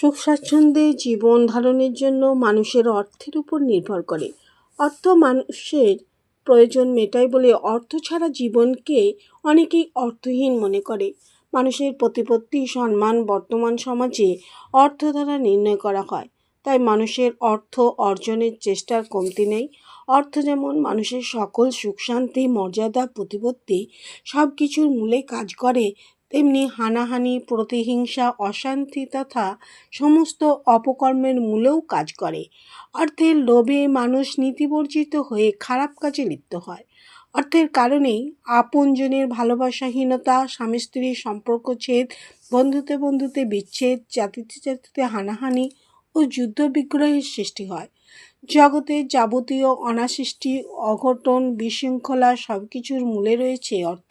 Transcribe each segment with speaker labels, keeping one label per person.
Speaker 1: সুখ স্বাচ্ছন্দ্যে জীবন ধারণের জন্য মানুষের অর্থের উপর নির্ভর করে। অর্থ মানুষের প্রয়োজন মেটায় বলে অর্থ ছাড়া জীবনকে অনেকেই অর্থহীন মনে করে। মানুষের প্রতিপত্তি, সম্মান বর্তমান সমাজে অর্থ দ্বারা নির্ণয় করা হয়। তাই মানুষের অর্থ অর্জনের চেষ্টার কমতি নেই। অর্থ যেমন মানুষের সকল সুখ, শান্তি, মর্যাদা, প্রতিপত্তি সব কিছুর মূলে কাজ করে তেমনি হানাহানি, প্রতিহিংসা, অশান্তি তথা সমস্ত অপকর্মের মূলেও কাজ করে। অর্থের লোভে মানুষ নীতিবর্জিত হয়ে খারাপ কাজে লিপ্ত হয়। অর্থের কারণেই আপনজনের ভালোবাসাহীনতা স্বামী স্ত্রীর সম্পর্ক ছেদ বন্ধুতে বন্ধুতে বিচ্ছেদ, জাতিতে জাতিতে হানাহানি ও যুদ্ধ বিগ্রহের সৃষ্টি হয়। জগতে যাবতীয় অনাসৃষ্টি, অঘটন, বিশৃঙ্খলা সব কিছুর মূলে রয়েছে অর্থ।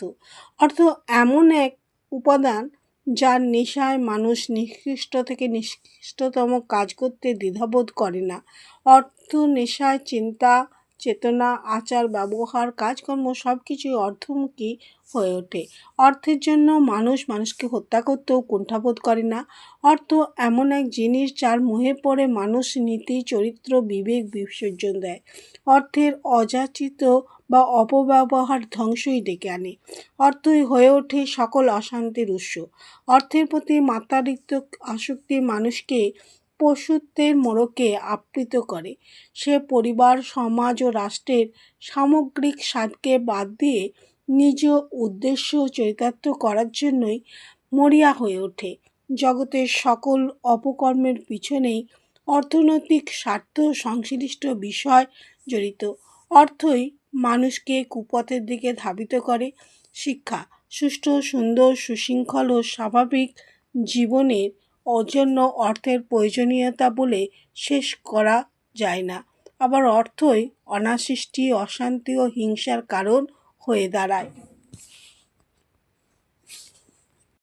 Speaker 1: অর্থ এমন এক উপাদান যার নেশায় মানুষ নিকৃষ্ট থেকে নিকৃষ্টতম কাজ করতে দ্বিধাবোধ করে না। অর্থ নেশায় চিন্তা চেতনা, আচার, ব্যবহার, কাজকর্ম সব কিছুই অর্থমুখী হয়ে ওঠে। অর্থের জন্য মানুষ মানুষকে হত্যা করতেও কুণ্ঠাবোধ করে না। অর্থ এমন এক জিনিস যার মুহে পড়ে মানুষ নীতি, চরিত্র, বিবেক বিসর্জন দেয়। অর্থের অযাচিত বা অপব্যবহার ধ্বংসই ডেকে আনে। অর্থই হয়ে ওঠে সকল অশান্তির উৎস। অর্থের প্রতি মাত্রাতিরিক্ত আসক্তি মানুষকে পশুত্বের মোড়কে আবৃত করে। সে পরিবার, সমাজ ও রাষ্ট্রের সামগ্রিক স্বাদকে বাদ দিয়ে নিজ উদ্দেশ্য চরিতার্থ করার জন্যই মরিয়া হয়ে ওঠে। জগতের সকল অপকর্মের পিছনেই অর্থনৈতিক স্বার্থ সংশ্লিষ্ট বিষয় জড়িত। অর্থই মানুষকে কুপথের দিকে ধাবিত করে। শিক্ষা, সুষ্ঠু, সুন্দর, সুশৃঙ্খল ও স্বাভাবিক জীবনের অজন্য অর্থের প্রয়োজনীয়তা বলে শেষ করা যায় না। আবার অর্থই অনাসৃষ্টি, অশান্তি ও হিংসার কারণ হয়ে দাঁড়ায়।